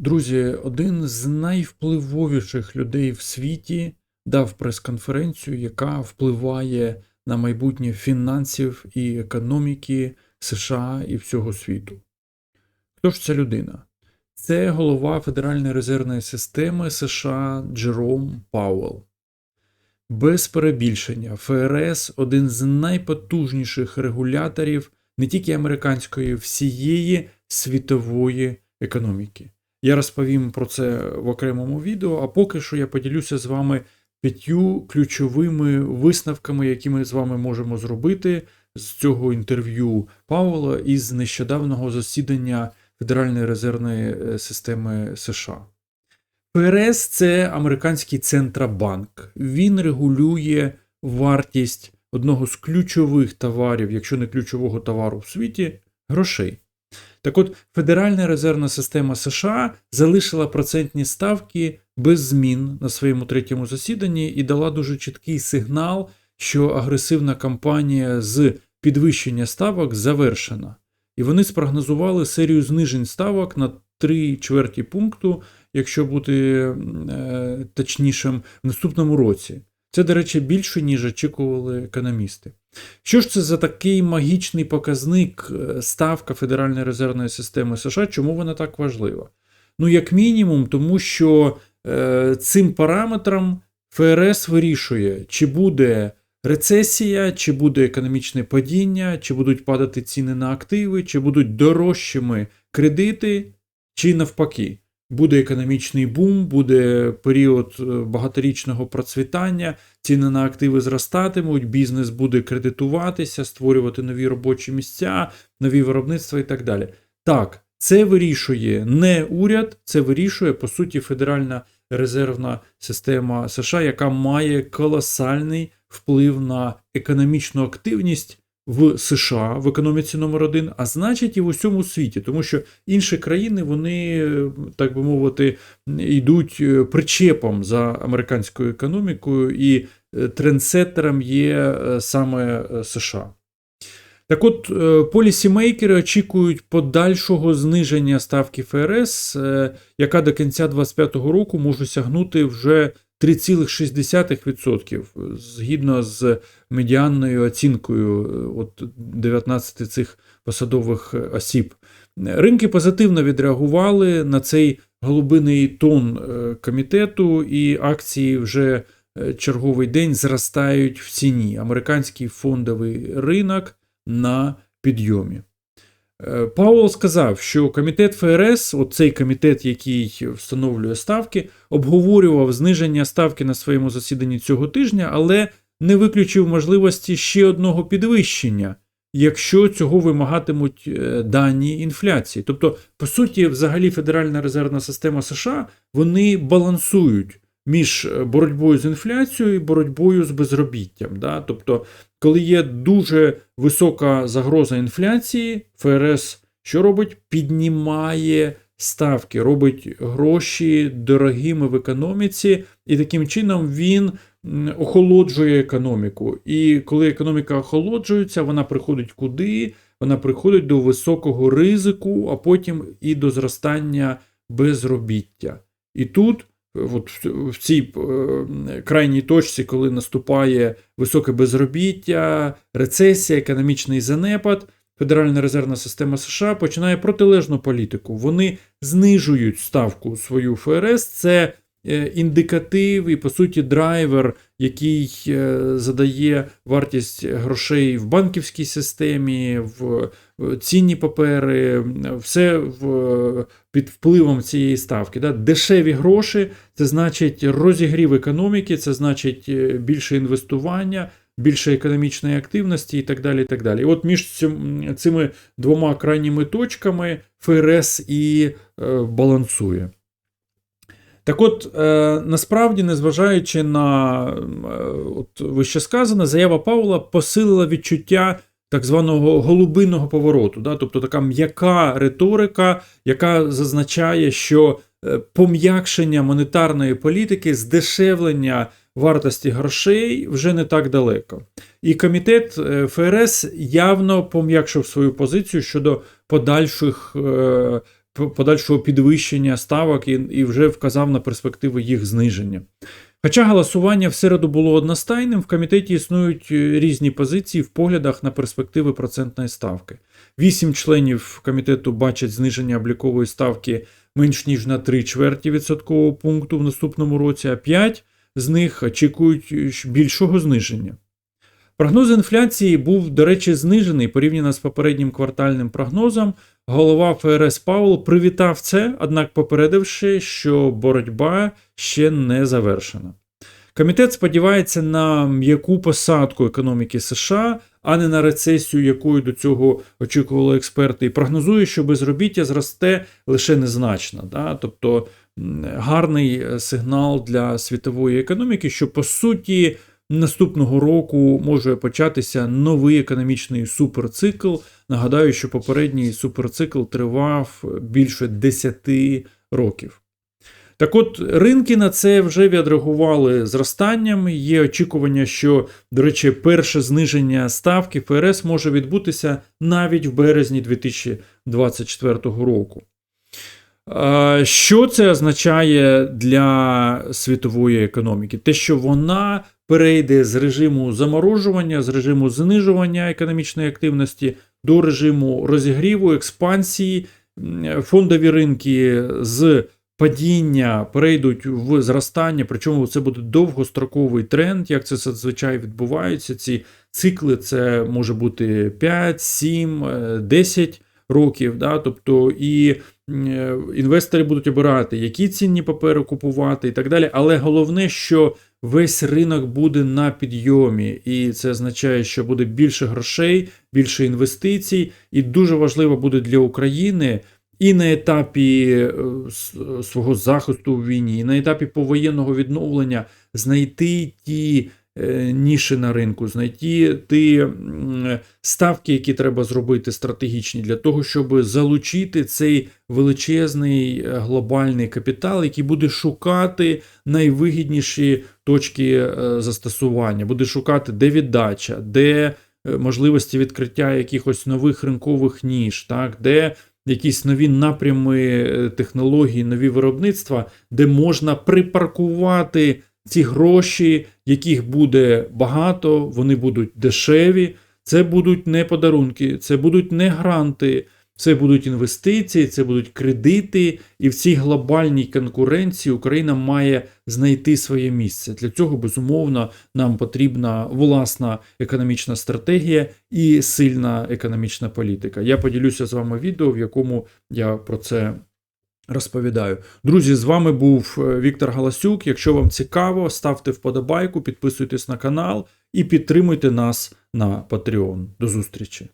Друзі, один з найвпливовіших людей в світі дав прес-конференцію, яка впливає на майбутнє фінансів і економіки США і всього світу. Хто ж ця людина? Це голова Федеральної резервної системи США Джером Пауелл. Без перебільшення, ФРС один з найпотужніших регуляторів не тільки американської, всієї світової економіки. Я розповім про це в окремому відео, а поки що я поділюся з вами п'ятью ключовими висновками, які ми з вами можемо зробити з цього інтерв'ю Пауела із нещодавнього засідання Федеральної резервної е, системи США. ФРС це американський центробанк. Він регулює вартість одного з ключових товарів, якщо не ключового товару в світі грошей. Так от, Федеральна резервна система США залишила процентні ставки без змін на своєму третьому засіданні і дала дуже чіткий сигнал, що агресивна кампанія з підвищення ставок завершена. І вони спрогнозували серію знижень ставок на 3 чверті пункту, якщо бути е, точнішим, в наступному році. Це, до речі, більше, ніж очікували економісти. Що ж це за такий магічний показник е, ставка Федеральної резервної системи США? Чому вона так важлива? Ну, як мінімум, тому що е, цим параметром ФРС вирішує, чи буде рецесія, чи буде економічне падіння, чи будуть падати ціни на активи, чи будуть дорожчими кредити, чи навпаки. Буде економічний бум, буде період е, багаторічного процвітання, ціни на активи зростатимуть, бізнес буде кредитуватися, створювати нові робочі місця, нові виробництва і так далі. Так, це вирішує не уряд, це вирішує, по суті, Федеральна резервна система США, яка має колосальний вплив на економічну активність в США в економіці номер один, а значить і в усьому світі, тому що інші країни, вони, так би мовити, йдуть е, причепом за американською економікою, і е, трендсеттером є е, саме США. Так от, полісімейкери очікують подальшого зниження ставки ФРС, яка до кінця 2025 року може сягнути вже 3,6% згідно з медіанною оцінкою от 19 цих посадових осіб. Ринки позитивно відреагували на цей голубиний тон е, комітету, і акції вже е, черговий день зростають в ціні. Американський фондовий ринок на підйомі. Е, Пауел сказав, що комітет ФРС, оцей комітет, який встановлює ставки, обговорював зниження ставки на своєму засіданні цього тижня, але не виключив можливості ще одного підвищення, якщо цього вимагатимуть е, дані інфляції. Тобто, по суті, взагалі Федеральна резервна система США вони балансують між е, боротьбою з інфляцією і боротьбою з безробіттям. Да? Тобто, коли є дуже висока загроза інфляції, ФРС що робить? Піднімає ставки, робить гроші дорогими в економіці, і таким чином він охолоджує економіку. І коли економіка охолоджується, вона приходить куди? Вона приходить до високого ризику, а потім і до зростання безробіття. І тут от в цій е, крайній точці, коли наступає високе безробіття, рецесія, економічний занепад, Федеральна резервна система США починає протилежну політику. Вони знижують ставку свою ФРС. Це індикатив і, по суті, драйвер, який е, задає вартість грошей в банківській системі, в цінні папери, все в, під впливом цієї ставки. Да? Дешеві гроші це значить розігрів економіки, це значить е, більше інвестування. Більше економічної активності і так далі. І так далі. От між цими двома крайніми точками ФРС і е, балансує. Так от, е, насправді, незважаючи на е, от вище сказане, заява Паула посилила відчуття так званого голубинного повороту, да? тобто така м'яка риторика, яка зазначає, що е, пом'якшення монетарної політики, здешевлення вартості грошей вже не так далеко. І комітет ФРС явно пом'якшив свою позицію щодо подальших подальшого підвищення ставок і, і вже вказав на перспективи їх зниження. Хоча голосування в середу було одностайним, в комітеті існують е, різні позиції в поглядах на перспективи процентної ставки. Вісім членів комітету бачать зниження облікової ставки менш ніж на 3 чверті відсоткового пункту в наступному році, а 5 з них очікують е, більшого зниження. Прогноз інфляції був, до речі, знижений порівняно з попереднім квартальним прогнозом. Голова ФРС Паул привітав це, однак попередивши, що боротьба ще не завершена. Комітет сподівається на м'яку посадку економіки США, а не на рецесію, якою до цього очікували експерти, і прогнозує, що безробіття зросте лише незначно. Да? Тобто гарний е, сигнал для світової економіки, що по суті наступного року може початися новий економічний суперцикл. Нагадаю, що попередній суперцикл тривав більше 10 років. Так от, ринки на це вже відреагували зростанням. Є очікування, що, до речі, перше зниження ставки ФРС може відбутися навіть в березні 2024 року. Е, Що це означає для світової економіки? Те, що вона перейде з режиму заморожування, з режиму знижування економічної активності до режиму розігріву, експансії. Фондові ринки з падіння перейдуть в зростання, причому це буде довгостроковий тренд, як це зазвичай відбувається. Ці цикли це може бути 5, 7, е, 10 років. Да? Тобто і е, інвестори будуть обирати, які цінні папери купувати і так далі. Але головне, що весь ринок буде на підйомі, і це означає, що буде більше грошей, більше інвестицій, і дуже важливо буде для України. І на етапі е, свого захисту в війні, і на етапі повоєнного відновлення знайти ті ніші на ринку, знайти ті ставки, які треба зробити стратегічні для того, щоб залучити цей величезний е, глобальний капітал, який буде шукати найвигідніші точки е, застосування, буде шукати, де віддача, де е, можливості відкриття якихось нових ринкових ніж, так, де якісь нові напрями е, технологій, нові виробництва, де можна припаркувати ці гроші, яких буде багато, вони будуть дешеві. Це будуть не подарунки, це будуть не гранти, це будуть інвестиції, це будуть кредити. І в цій глобальній конкуренції Україна має знайти своє місце. Для цього, безумовно, нам потрібна власна економічна стратегія і сильна економічна політика. Я поділюся з вами відео, в якому я про це розповідаю. Друзі, з вами був е, Віктор Галасюк. Якщо вам цікаво, ставте вподобайку, підписуйтесь на канал і підтримуйте нас на Patreon. До зустрічі!